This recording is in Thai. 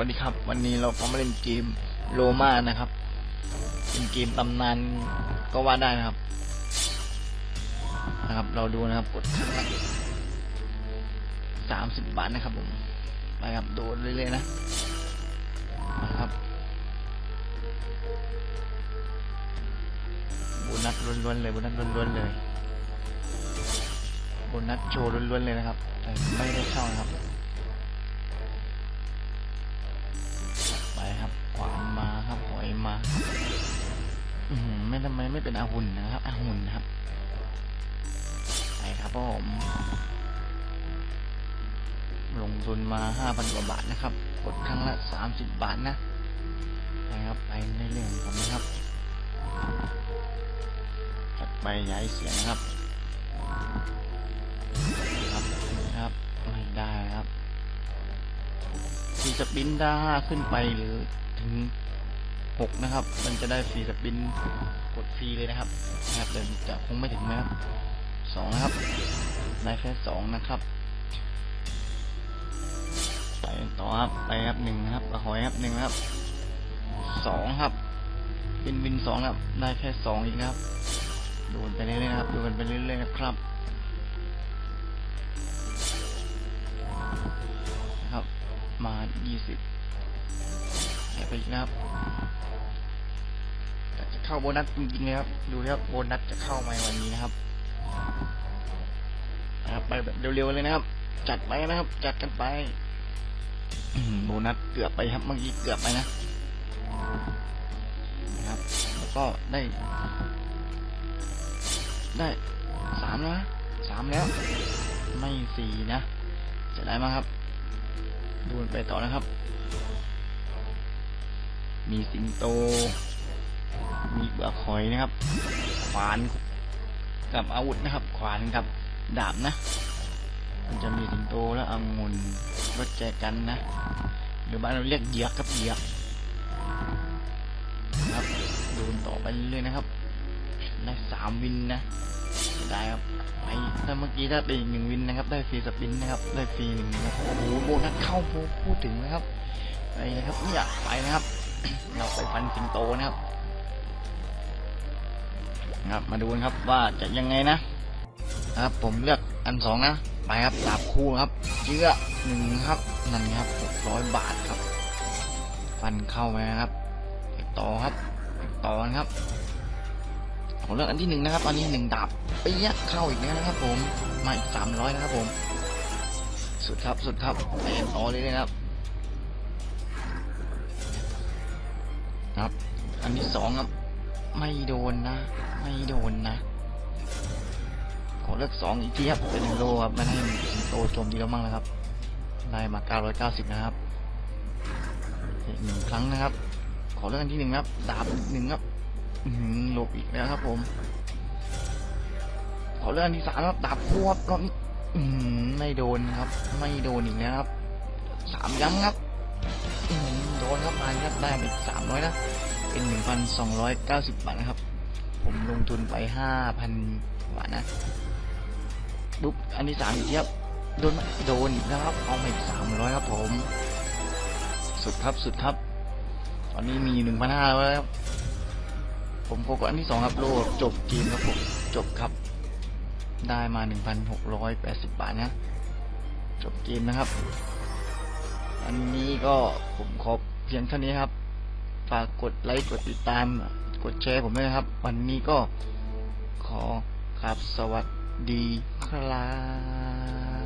สวัสดีครับ วันนี้เราก็มาเล่นเกมโลมานะครับเป็นเกมตำนานก็ว่าได้นะครับ นะครับ เราดูนะครับกดสามสิบบาทนะครับผมไปครับโดนเรื่อยๆนะนะครับโบนัสล้วนๆเลยโบนัสล้วนๆเลยโบนัสโชว์ล้วนๆเลยนะครับแต่ไม่ได้เข้านะครับ ไปครับขวานมาครับหอยมาอือหือไม่ทำไมไม่เป็นอาหุ่นนะครับอาหุ่นครับไปครับผมลงทุนมาห้าพันกว่าบาทนะครับ กดครั้งละสามสิบบาทนะไปครับไปเรื่อยๆของผมนะครับจัดไปย้ายเสียงครับ ครับครับไม่ได้ครับ ฟรีสปินได้ห้าขึ้นไปหรือถึงหกนะครับ มันจะได้ฟรีสปินกดฟรีเลยนะครับนะครับแต่จะคงไม่ถึงนะครับสองนะครับ ได้แค่สองนะครับไปต่อครับไปครับหนึ่งนะครับหอยครับหนึ่งนะครับสองครับเป็นวินสองครับ ได้แค่สองอีกนะครับ โดนไปเรื่อยๆครับโดนไปเรื่อยๆครับ มา20ไปอีกนะครับจะเข้าโบนัสจริงๆเลยครับ ดูครับโบนัสจะเข้าไหมวันนี้นะครับนะครับไปแบบเร็วๆเลยนะครับ จัดไปนะครับ จัดกันไปโบนัสเกือบไปครับเมื่อกี้เกือบไปนะนะครับ แล้วก็ได้ ได้สามแล้วนะสามแล้ว ไม่สี่นะ จะได้มาครับ ดูนไปต่อนะครับ มีสิงโต มีเบือคอยนะครับ ขวานกับอาวุธนะครับ ขวานกับดาบนะ มันจะมีสิงโตและองุ่นรถแจกันนะ หรือบ้านเราเรียกเหยียกครับเหยียกครับดูนต่อไปเรื่อยๆนะครับได้สามวินนะได้ครับไป ถ้าเมื่อกี้ถ้าเป็นอีกหนึ่งวินนะครับ ได้ฟรีสปินนะครับ ได้ฟรีหนึ่งนะครับโอ้โหโบนัสเข้าโบพูดถึงนะครับไปนะครับเนี่ยไปนะครับ เราไปฟันสิงโตนะครับครับมาดูกันครับว่าจะยังไงนะครับ ผมเลือกอันสองนะไปครับดาบคู่ครับเยื้อหนึ่งครับนั่นครับหกร้อยบาทครับ ฟันเข้าไปนะครับต่อครับ ต่อครับ ผมเลือกอันที่หนึ่งนะครับ อันนี้หนึ่งดาบเปี๊ยเข้าอีกแล้วนะครับ ผมมาอีกสามร้อยนะครับ ผม สุดครับสุดครับไปกันต่อเลยนะครับครับ อันที่สองครับ ไม่โดนนะ ไม่โดนนะขอเลือกสองอีกทีครับเป็นโลครับไม่ให้โตโจมดีแล้วมั่งนะครับได้มาเก้าร้อยเก้าสิบนะครับหนึ่งครั้งนะครับ ขอเลือกอันที่หนึ่งครับ ดาบหนึ่งครับ หลบอีกแล้วครับผมขอเลือกอันที่สามครับดาบคู่ครับรอบนี้ไม่โดนครับ ไม่โดนอีกแล้วครับสามย้ำครับโดนครับมาครับได้มาอีกสามร้อยนะเป็นหนึ่งพันสองร้อยเก้าสิบบาทนะครับ ผมลงทุนไปห้าพันบาทนะดุ๊บอันที่สามอีกทีครับโดนโดนอีกแล้วครับ เอามาอีกสามร้อยครับผม สุดครับสุดครับ ตอนนี้มีหนึ่งพันห้าแล้วครับ ผมโกกดอันที่สองครับโลดจบเกมครับผมจบครับ ได้มาหนึ่งพันหกร้อยแปดสิบบาทนะ จบเกมนะครับ อันนี้ก็ผมขอเพียงเท่านี้ครับ ฝากกดไลค์กดติดตาม กดแชร์ผมด้วยนะครับ วันนี้ก็ขอครับสวัสดีครับ